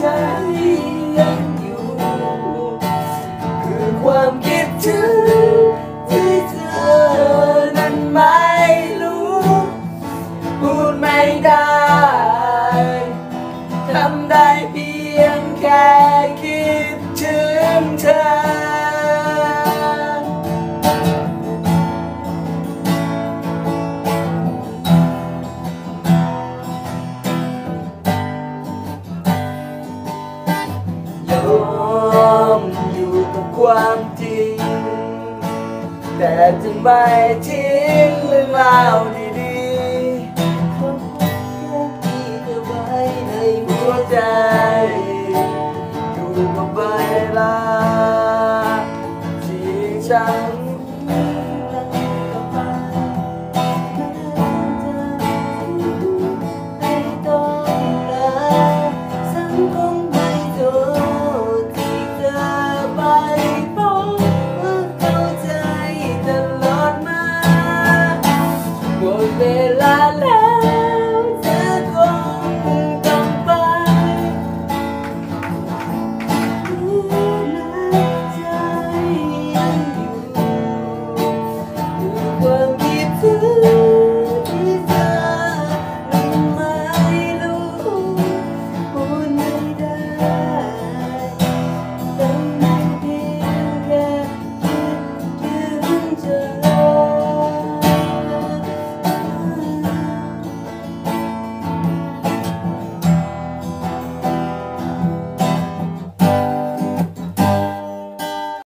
ใจยังอยู่ คือความคิดถึงที่เธอนั้นไม่รู้พูดไม่ได้ทำได้เพียงแค่คิดถึงเธอ ความจริง แต่จะไม่ทิ้งเรื่องราวดีๆความรักที่เธอไว้ในหัวใจอยู่กับเวลาที่ฉัน